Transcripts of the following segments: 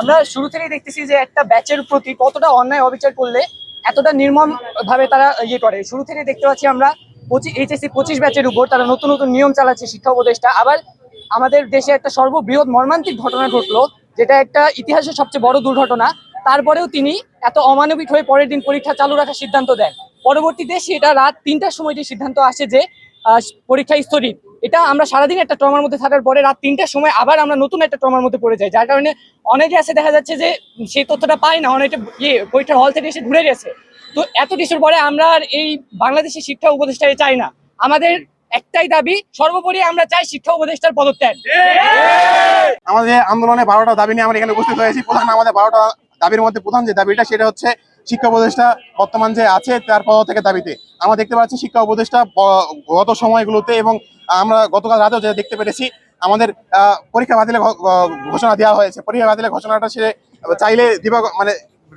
আমরা শুরু থেকেই দেখতেছি যে একটা ব্যাচের প্রতি কতটা অন্যায় অবিচার করলে এতটা নির্মম ভাবে তারা ইয়ে করে। শুরু থেকে দেখতে পাচ্ছি আমরা পঁচিশ এইচএসসি পঁচিশ ব্যাচের উপর তারা নতুন নতুন নিয়ম চালাচ্ছে শিক্ষা উপদেষ্টা। আবার আমাদের দেশে একটা সর্ববৃহৎ মর্মান্তিক ঘটনা ঘটলো, যেটা একটা ইতিহাসের সবচেয়ে বড় দুর্ঘটনা। তারপরেও তিনি এত অমানবিক হয়ে পরের দিন পরীক্ষা চালু রাখার সিদ্ধান্ত দেন। পরবর্তীতে সেটা রাত তিনটার সময় যে সিদ্ধান্ত আসে যে পরীক্ষা স্থগিত। এটা আমরা সারাদিন একটা ট্রমার মধ্যে থাকার পরে রাত তিনটার সময় আবার আমরা নতুন একটা ট্রমার মধ্যে পড়ে যাই। যার কারণে অনেকে আছে, দেখা যাচ্ছে যে সেই তথ্যটা পায় না, অনেকে ইয়ে পরীক্ষার হল থেকে এসে ঘুরে গেছে। তো এত কিছুর পরে আমরা আর এই বাংলাদেশের শিক্ষা উপদেষ্টাকে চাই না। আমাদের একটাই দাবি, সর্বোপরি আমরা চাই শিক্ষা উপদেষ্টার পদত্যাগ। আমাদের আন্দোলনে বারোটা দাবি নিয়ে আমরা এখানে উপস্থিত হয়েছি। প্রধান আমাদের বারোটা দাবির মধ্যে প্রধান যে দাবিটা সেটা হচ্ছে শিক্ষা উপদেষ্টা বর্তমান যে আছে তার পদ থেকে দাবিতে। আমরা দেখতে পাচ্ছি শিক্ষা উপদেষ্টা গত সময়গুলোতে এবং আমরা গতকাল রাতেও যে দেখতে পেরেছি, আমাদের পরীক্ষা ঘ- ঘোষণা দেওয়া হয়েছে। পরীক্ষা বাতিলের ঘোষণাটা সে চাইলে দিবা মানে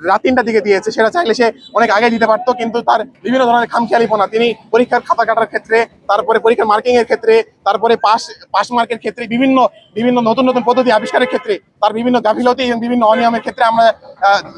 রাত তিনটার দিকে দিয়েছে, সেটা চাইলে সে অনেক আগে দিতে পারতো, কিন্তু তার বিভিন্ন ধরনের খামখেয়ালিপনা তিনি পরীক্ষার খাতা কাটার ক্ষেত্রে, তারপরে পরীক্ষার মার্কিং এর ক্ষেত্রে, তারপরে পাস পাস মার্কের ক্ষেত্রে, বিভিন্ন বিভিন্ন নতুন নতুন পদ্ধতি আবিষ্কারের ক্ষেত্রে, তার বিভিন্ন গাফিলতি এবং বিভিন্ন অনিয়মের ক্ষেত্রে আমরা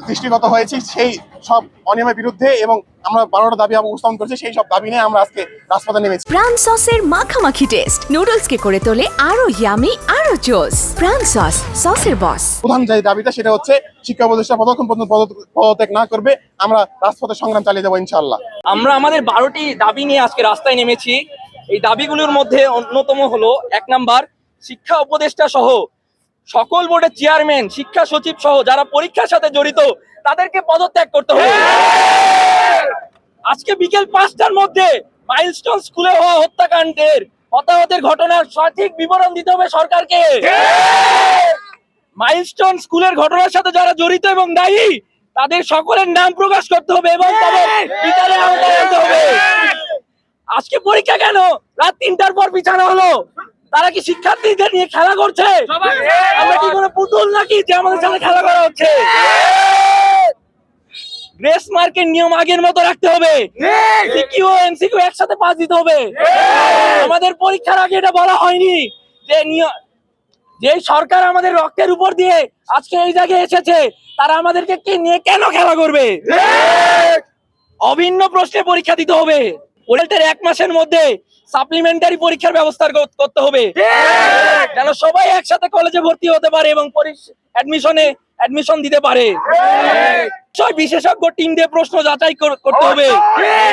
দৃষ্টিগত হয়েছি, সেই সব অনিয়মের বিরুদ্ধে এবং আমরা বারোটা দাবি উপস্থাপন করছি সেই সব দাবি নিয়ে আমরা আজকে রাজপথে নেমেছি। প্রাণ সসের মাখামাখি টেস্ট নুডলসকে করে তোলে আরও ইয়ামি আরও জোস প্রাণ সস সসের বস প্রধান যে দাবিটা সেটা হচ্ছে শিক্ষা উপদেষ্টা পদক্ষণ পর্যন্ত পদ- পদত্যাগ না করবে আমরা রাজপথে সংগ্রাম চালিয়ে যাব ইনশাল্লাহ আমরা আমাদের বারোটি দাবি নিয়ে আজকে রাস্তায় নেমেছি। এই দাবিগুলোর মধ্যে অন্যতম হলো এক নাম্বার শিক্ষা উপদেষ্টা সহ সকল বোর্ডের চেয়ারম্যান, শিক্ষা সচিব সহ যারা পরীক্ষার সাথে জড়িত, তাদেরকে পদত্যাগ করতে হবে। আজকে বিকেল পাঁচটার মধ্যে মাইলস্টোন স্কুলে হওয়া হত্যাকাণ্ডের, হতাহতের ঘটনার সঠিক বিবরণ দিতে হবে সরকারকে। মাইলস্টোন স্কুলের ঘটনার সাথে যারা জড়িত এবং দায়ী, তাদের সকলের নাম প্রকাশ করতে হবে এবং তাদের আজকে পরীক্ষা কেন? রাত তিনটার পর বিছানা হলো। তারা কি শিক্ষার্থীদের নিয়ে খেলা করছে? আমরা কি কোনো পুতুল নাকি যে আমাদের সাথে খেলা করা হচ্ছে? গ্রেস মার্কের নিয়ম আগের মতো রাখতে হবে। সিকিউ এমসিকিউ একসাথে পাস দিতে হবে। আমাদের পরীক্ষার আগে এটা বলা হয়নি যে নিয়ম যে সরকার আমাদের রক্তের উপর দিয়ে আজকে এই জায়গায় এসেছে তারা আমাদেরকে কি নিয়ে কেন খেলা করবে? অভিন্ন প্রশ্নে পরীক্ষা দিতে হবে। ওয়েলটের এক মাসের মধ্যে সাপ্লিমেন্টারি পরীক্ষার ব্যবস্থা করতে হবে। কেন সবাই একসাথে কলেজে ভর্তি হতে পারে এবং অ্যাডমিশনে অ্যাডমিশন দিতে পারে। বিশেষজ্ঞ টিম দিয়ে প্রশ্ন যাচাই করতে হবে।